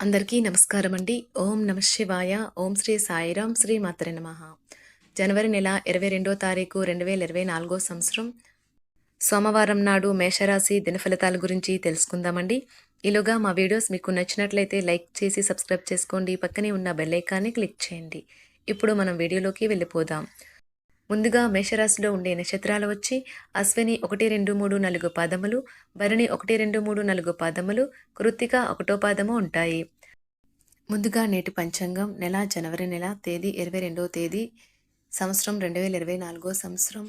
అందరికీ నమస్కారం అండి. ఓం నమ శివాయ. ఓం శ్రీ సాయిరాం శ్రీ మాతరి నమ. జనవరి నెల ఇరవై రెండో తారీఖు రెండు వేల ఇరవై నాలుగో సంవత్సరం. సోమవారం నాడు మేషరాశి దినఫలితాల గురించి తెలుసుకుందామండి. ఈలోగా మా వీడియోస్ మీకు నచ్చినట్లయితే లైక్ చేసి సబ్స్క్రైబ్ చేసుకోండి. పక్కనే ఉన్న బెల్ ఐకాన్ని క్లిక్ చేయండి. ఇప్పుడు మనం వీడియోలోకి వెళ్ళిపోదాం. ముందుగా మేషరాశిలో ఉండే నక్షత్రాలు వచ్చి అశ్విని ఒకటి రెండు మూడు నాలుగు పాదములు భరణి ఒకటి రెండు మూడు నాలుగు పాదములు కృత్తిక ఒకటో పాదము ఉంటాయి. ముందుగా నేటి పంచాంగం నెల జనవరి నెల తేదీ ఇరవై రెండవ తేదీ సంవత్సరం రెండు వేల ఇరవై నాలుగో సంవత్సరం.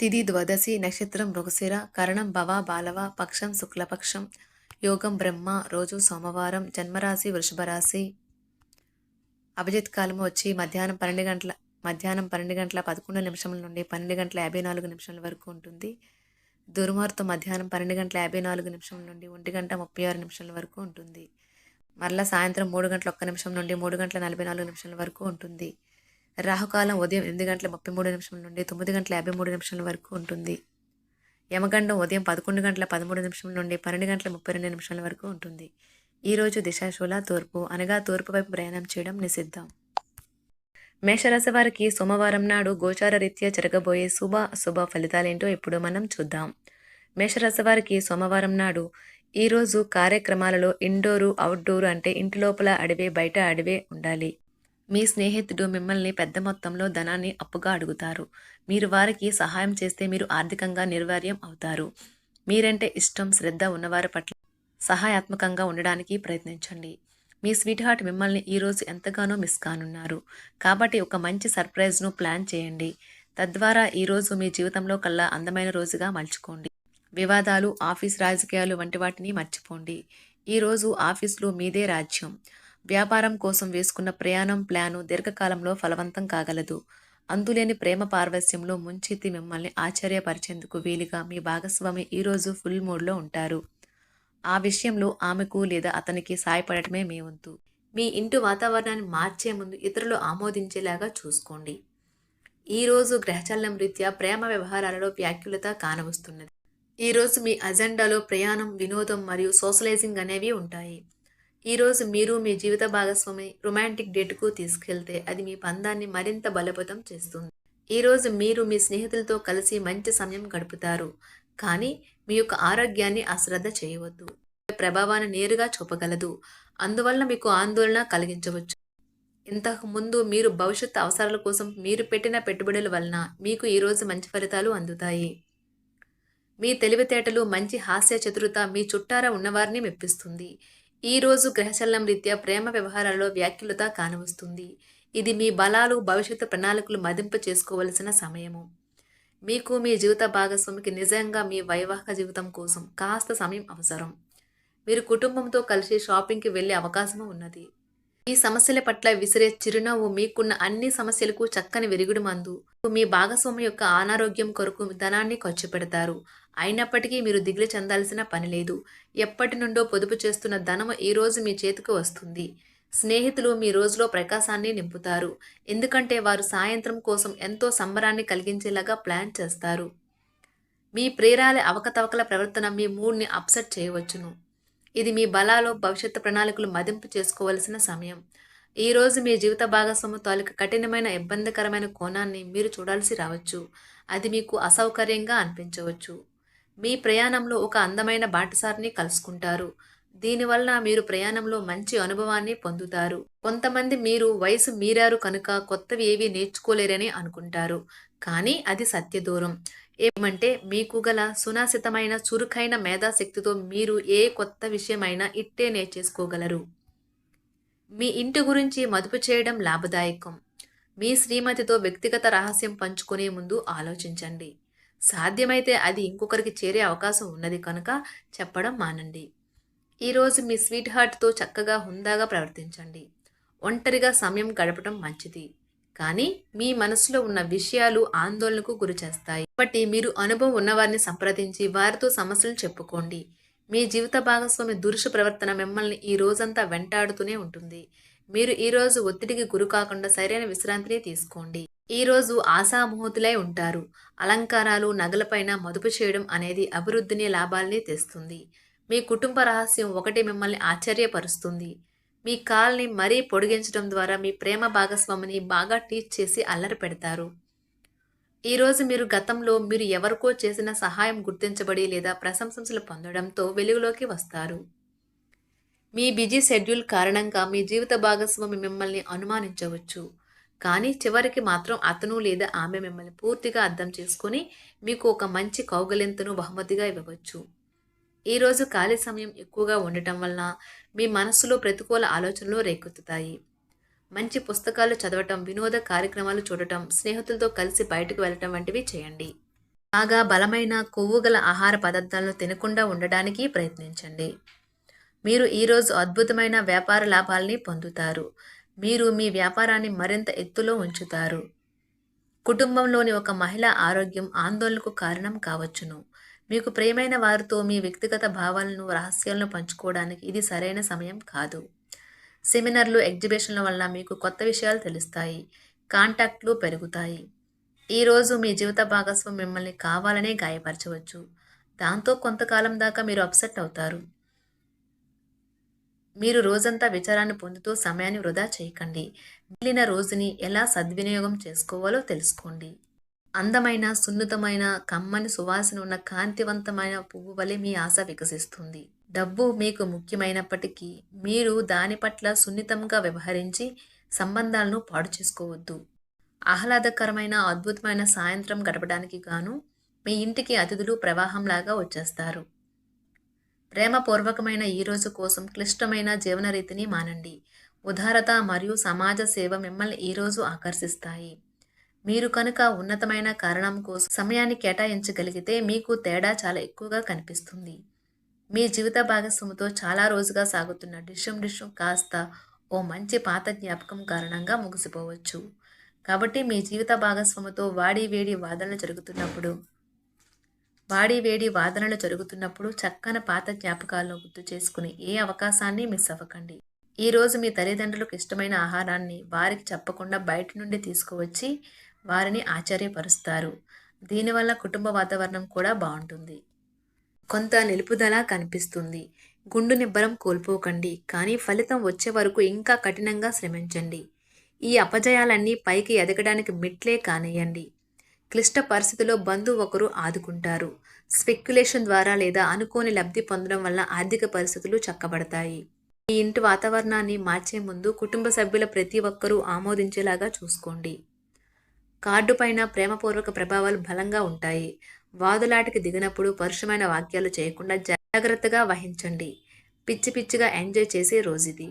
తిది ద్వాదశి నక్షత్రం మృగశిర కరణం భవ బాలవ పక్షం శుక్లపక్షం యోగం బ్రహ్మ రోజు సోమవారం జన్మరాశి వృషభ రాశి అభిజిత్ కాలము వచ్చి మధ్యాహ్నం పన్నెండు గంటల మధ్యాహ్నం పన్నెండు గంటల పదకొండు నిమిషం నుండి పన్నెండు గంటల యాభై నాలుగు నిమిషాల వరకు ఉంటుంది. దుర్మార్తం మధ్యాహ్నం పన్నెండు గంటల యాభై నాలుగు నిమిషం నుండి ఒంటి గంట ముప్పై ఆరు నిమిషాల వరకు ఉంటుంది. మరలా సాయంత్రం మూడు గంటల ఒక్క నిమిషం నుండి మూడు గంటల నలభై నాలుగు నిమిషాల వరకు ఉంటుంది. రాహుకాలం ఉదయం ఎనిమిది గంటల ముప్పై మూడు నిమిషం నుండి తొమ్మిది గంటల యాభై మూడు నిమిషాల వరకు ఉంటుంది. యమగండం ఉదయం పదకొండు గంటల పదమూడు నిమిషం నుండి పన్నెండు గంటల ముప్పై రెండు నిమిషాల వరకు ఉంటుంది. ఈరోజు దిశాశూల తూర్పు అనగా తూర్పు వైపు ప్రయాణం చేయడం నిషిద్ధం. మేషరాశి వారికి సోమవారం నాడు గోచార రీత్యా జరగబోయే శుభ అశుభ ఫలితాలేంటో ఇప్పుడు మనం చూద్దాం. మేషరాశి వారికి సోమవారం నాడు ఈరోజు కార్యక్రమాలలో ఇండోరు అవుట్డోరు అంటే ఇంటి లోపల అడివే బయట అడివే ఉండాలి. మీ స్నేహితుడు మిమ్మల్ని పెద్ద మొత్తంలో ధనాన్ని అప్పుగా అడుగుతారు. మీరు వారికి సహాయం చేస్తే మీరు ఆర్థికంగా నిర్వార్యం అవుతారు. మీరంటే ఇష్టం శ్రద్ధ ఉన్నవారి పట్ల సహాయాత్మకంగా ఉండడానికి ప్రయత్నించండి. మీ స్వీట్ హార్ట్ మిమ్మల్ని ఈరోజు ఎంతగానో మిస్ కానున్నారు. కాబట్టి ఒక మంచి సర్ప్రైజ్ను ప్లాన్ చేయండి. తద్వారా ఈరోజు మీ జీవితంలో కల్లా అందమైన రోజుగా మలుచుకోండి. వివాదాలు ఆఫీస్ రాజకీయాలు వంటి వాటిని మర్చిపోండి. ఈరోజు ఆఫీసులో మీదే రాజ్యం. వ్యాపారం కోసం వేసుకున్న ప్రయాణం ప్లాను దీర్ఘకాలంలో ఫలవంతం కాగలదు. అందులేని ప్రేమ పార్వస్యంలో ముంచెత్తి మిమ్మల్ని ఆశ్చర్యపరిచేందుకు వీలుగా మీ భాగస్వామి ఈరోజు ఫుల్ మూడ్లో ఉంటారు. ఆ విషయంలో ఆమెకు లేదా అతనికి సాయపడటమే మీ వంతు. మీ ఇంటి వాతావరణాన్ని మార్చే ముందు ఇతరులు ఆమోదించేలాగా చూసుకోండి. ఈరోజు గ్రహచలనం రీత్యా ప్రేమ వ్యవహారాలలో వ్యాఖ్యులత కానవస్తున్నది. ఈరోజు మీ అజెండాలో ప్రయాణం వినోదం మరియు సోషలైజింగ్ అనేవి ఉంటాయి. ఈరోజు మీరు మీ జీవిత భాగస్వామి రొమాంటిక్ డేట్కు తీసుకెళ్తే అది మీ పందాన్ని మరింత బలపతం చేస్తుంది. ఈరోజు మీరు మీ స్నేహితులతో కలిసి మంచి సమయం గడుపుతారు. కానీ మీ యొక్క ఆరోగ్యాన్ని అశ్రద్ధ చేయవద్దు. ప్రభావాన్ని నేరుగా చూపగలదు. అందువల్ల మీకు ఆందోళన కలిగించవచ్చు. ఇంతకు ముందు మీరు భవిష్యత్తు అవసరాల కోసం మీరు పెట్టిన పెట్టుబడుల వలన మీకు ఈరోజు మంచి ఫలితాలు అందుతాయి. మీ తెలివితేటలు మంచి హాస్య చతురత మీ చుట్టారా ఉన్నవారిని మెప్పిస్తుంది. ఈరోజు గ్రహచలనం రీత్యా ప్రేమ వ్యవహారాల్లో వ్యాఖ్యలత కానవస్తుంది. ఇది మీ బలాలు భవిష్యత్తు ప్రణాళికలు మదింపు చేసుకోవలసిన సమయము. మీకు మీ జీవిత భాగస్వామికి నిజంగా మీ వైవాహిక జీవితం కోసం కాస్త సమయం అవసరం. మీరు కుటుంబంతో కలిసి షాపింగ్కి వెళ్ళే అవకాశం ఉన్నది. ఈ సమస్యల పట్ల విసిరే చిరునవ్వు మీకున్న అన్ని సమస్యలకు చక్కని విరుగుడు మందు. మీ భాగస్వామి యొక్క అనారోగ్యం కొరకు ధనాన్ని ఖర్చు పెడతారు. అయినప్పటికీ మీరు దిగులు చెందాల్సిన పని లేదు. ఎప్పటి నుండో పొదుపు చేస్తున్న ధనము ఈ రోజు మీ చేతికి వస్తుంది. స్నేహితులు మీ రోజులో ప్రకాశాన్ని నింపుతారు. ఎందుకంటే వారు సాయంత్రం కోసం ఎంతో సంబరాన్ని కలిగించేలాగా ప్లాన్ చేస్తారు. మీ ప్రేరాల అవకతవకల ప్రవర్తన మీ మూడ్ని అప్సెట్ చేయవచ్చును. ఇది మీ బలాలో భవిష్యత్తు ప్రణాళికలు మదింపు చేసుకోవలసిన సమయం. ఈ రోజు మీ జీవిత భాగస్వామి తాలూకు కఠినమైన ఇబ్బందికరమైన కోణాన్ని మీరు చూడాల్సి రావచ్చు. అది మీకు అసౌకర్యంగా అనిపించవచ్చు. మీ ప్రయాణంలో ఒక అందమైన బాటసారిని కలుసుకుంటారు. దీనివలన మీరు ప్రయాణంలో మంచి అనుభవాన్ని పొందుతారు. కొంతమంది మీరు వయసు మీరారు కనుక కొత్తవి ఏవి నేర్చుకోలేరని అనుకుంటారు. కానీ అది సత్య దూరం ఏమంటే మీకు గల సునాసితమైన చురుకైన మేధాశక్తితో మీరు ఏ కొత్త విషయమైనా ఇట్టే నేర్చేసుకోగలరు. మీ ఇంటి గురించి మదుపు చేయడం లాభదాయకం. మీ శ్రీమతితో వ్యక్తిగత రహస్యం పంచుకునే ముందు ఆలోచించండి. సాధ్యమైతే అది ఇంకొకరికి చేరే అవకాశం ఉన్నది కనుక చెప్పడం మానండి. ఈరోజు మీ స్వీట్ హార్ట్తో చక్కగా హుందాగా ప్రవర్తించండి. ఒంటరిగా సమయం గడపడం మంచిది. కానీ మీ మనసులో ఉన్న విషయాలు ఆందోళనకు గురి చేస్తాయి. కాబట్టి మీరు అనుభవం ఉన్నవారిని సంప్రదించి వారితో సమస్యలు చెప్పుకోండి. మీ జీవిత భాగస్వామి దురుష ప్రవర్తన మిమ్మల్ని ఈ రోజంతా వెంటాడుతూనే ఉంటుంది. మీరు ఈరోజు ఒత్తిడికి గురి కాకుండా సరైన విశ్రాంతిని తీసుకోండి. ఈరోజు ఆశామూహతులై ఉంటారు. అలంకారాలు నగలపైన మదుపు చేయడం అనేది అభివృద్ధిని లాభాల్ని తెస్తుంది. మీ కుటుంబ రహస్యం ఒకటి మిమ్మల్ని ఆశ్చర్యపరుస్తుంది. మీ కాల్ని మరీ పొడిగించడం ద్వారా మీ ప్రేమ భాగస్వామిని బాగా టీచ్ చేసి అల్లరి పెడతారు. ఈరోజు మీరు గతంలో మీరు ఎవరికో చేసిన సహాయం గుర్తించబడి లేదా ప్రశంసలు పొందడంతో వెలుగులోకి వస్తారు. మీ బిజీ షెడ్యూల్ కారణంగా మీ జీవిత భాగస్వామి మిమ్మల్ని అనుమానించవచ్చు. కానీ చివరికి మాత్రం అతను లేదా ఆమె మిమ్మల్ని పూర్తిగా అర్థం చేసుకొని మీకు ఒక మంచి కౌగలింతను బహుమతిగా ఇవ్వవచ్చు. ఈరోజు ఖాళీ సమయం ఎక్కువగా ఉండటం వలన మీ మనస్సులో ప్రతికూల ఆలోచనలు రేకెత్తుతాయి. మంచి పుస్తకాలు చదవటం వినోద కార్యక్రమాలు చూడటం స్నేహితులతో కలిసి బయటకు వెళ్ళటం వంటివి చేయండి. బాగా బలమైన కొవ్వు గల ఆహార పదార్థాలను తినకుండా ఉండడానికి ప్రయత్నించండి. మీరు ఈరోజు అద్భుతమైన వ్యాపార లాభాల్ని పొందుతారు. మీరు మీ వ్యాపారాన్ని మరింత ఎత్తులో ఉంచుతారు. కుటుంబంలోని ఒక మహిళ ఆరోగ్యం ఆందోళనకు కారణం కావచ్చును. మీకు ప్రియమైన వారితో మీ వ్యక్తిగత భావాలను రహస్యాలను పంచుకోవడానికి ఇది సరైన సమయం కాదు. సెమినార్లు ఎగ్జిబిషన్ల వల్ల మీకు కొత్త విషయాలు తెలుస్తాయి. కాంటాక్ట్లు పెరుగుతాయి. ఈరోజు మీ జీవిత భాగస్వామి మిమ్మల్ని కావాలనే గాయపరచవచ్చు. దాంతో కొంతకాలం దాకా మీరు అప్సెట్ అవుతారు. మీరు రోజంతా విచారాన్ని పొందుతూ సమయాన్ని వృధా చేయకండి. మిగిలిన రోజుని ఎలా సద్వినియోగం చేసుకోవాలో తెలుసుకోండి. అందమైన సున్నితమైన కమ్మని సువాసన ఉన్న కాంతివంతమైన పువ్వు వలె మీ ఆశ వికసిస్తుంది. డబ్బు మీకు ముఖ్యమైనప్పటికీ మీరు దాని పట్ల సున్నితంగా వ్యవహరించి సంబంధాలను పాడు చేసుకోవద్దు. ఆహ్లాదకరమైన అద్భుతమైన సాయంత్రం గడపడానికి గాను మీ ఇంటికి అతిథులు ప్రవాహంలాగా వచ్చేస్తారు. ప్రేమపూర్వకమైన ఈ రోజు కోసం క్లిష్టమైన జీవన రీతిని మానండి. ఉదారత మరియు సమాజ సేవ మిమ్మల్ని ఈరోజు ఆకర్షిస్తాయి. మీరు కనుక ఉన్నతమైన కారణం కోసం సమయాన్ని కేటాయించగలిగితే మీకు తేడా చాలా ఎక్కువగా కనిపిస్తుంది. మీ జీవిత భాగస్వామితో చాలా రోజుగా సాగుతున్న డిషం డిషం కాస్త ఓ మంచి పాత జ్ఞాపకం కారణంగా ముగిసిపోవచ్చు. కాబట్టి మీ జీవిత భాగస్వామితో వాడి వేడి వాదనలు జరుగుతున్నప్పుడు వాడి వేడి వాదనలు జరుగుతున్నప్పుడు చక్కని పాత జ్ఞాపకాలను గుర్తు చేసుకుని ఏ అవకాశాన్ని మిస్ అవ్వకండి. ఈరోజు మీ తల్లిదండ్రులకు ఇష్టమైన ఆహారాన్ని వారికి చెప్పకుండా బయట నుండి తీసుకువచ్చి వారిని ఆశ్చర్యపరుస్తారు. దీనివల్ల కుటుంబ వాతావరణం కూడా బాగుంటుంది. కొంత నిలుపుదల కనిపిస్తుంది. గుండు నిబ్బరం కోల్పోకండి కానీ ఫలితం వచ్చే వరకు ఇంకా కఠినంగా శ్రమించండి. ఈ అపజయాలన్నీ పైకి ఎదగడానికి మిట్లే కానియండి క్లిష్ట పరిస్థితిలో బంధువు ఒకరు ఆదుకుంటారు. స్పెక్యులేషన్ ద్వారా లేదా అనుకోని లబ్ధి పొందడం వల్ల ఆర్థిక పరిస్థితులు చక్కబడతాయి. మీ ఇంటి వాతావరణాన్ని మార్చే ముందు కుటుంబ సభ్యుల ప్రతి ఒక్కరూ ఆమోదించేలాగా చూసుకోండి. కార్డు పైన ప్రేమపూర్వక ప్రభావాలు బలంగా ఉంటాయి. వాదులాటికి దిగినప్పుడు పరుషమైన వాక్యాలు చేయకుండా జాగ్రత్తగా వహించండి. పిచ్చి పిచ్చిగా ఎంజాయ్ చేసే రోజుది.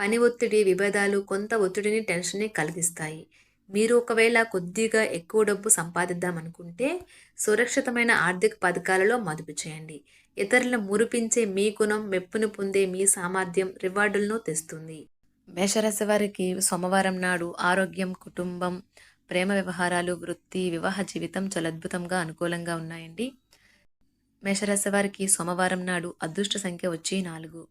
పని ఒత్తిడి విభేదాలు కొంత ఒత్తిడిని టెన్షన్ని కలిగిస్తాయి. మీరు ఒకవేళ కొద్దిగా ఎక్కువ డబ్బు సంపాదిద్దామనుకుంటే సురక్షితమైన ఆర్థిక పథకాలలో మదుపు చేయండి. ఇతరులను మురిపించే మీ గుణం మెప్పును పొందే మీ సామర్థ్యం రివార్డులను తెస్తుంది. మేషరాశి వారికి సోమవారం నాడు ఆరోగ్యం కుటుంబం ప్రేమ వ్యవహారాలు వృత్తి వివాహ జీవితం చాలా అద్భుతంగా అనుకూలంగా ఉన్నాయండి. మేషరాశి వారికి సోమవారం నాడు అదృష్ట సంఖ్య వచ్చి నాలుగు.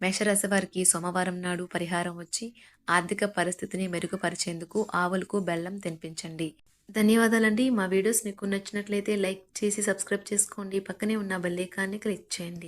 మేషరాశి వారికి సోమవారం నాడు పరిహారం వచ్చి ఆర్థిక పరిస్థితిని మెరుగుపరిచేందుకు ఆవులకు బెల్లం తినిపించండి. ధన్యవాదాలండి. మా వీడియోస్ మీకు నచ్చినట్లయితే లైక్ చేసి సబ్స్క్రైబ్ చేసుకోండి. పక్కనే ఉన్న బెల్లేకాన్ని క్లిక్ చేయండి.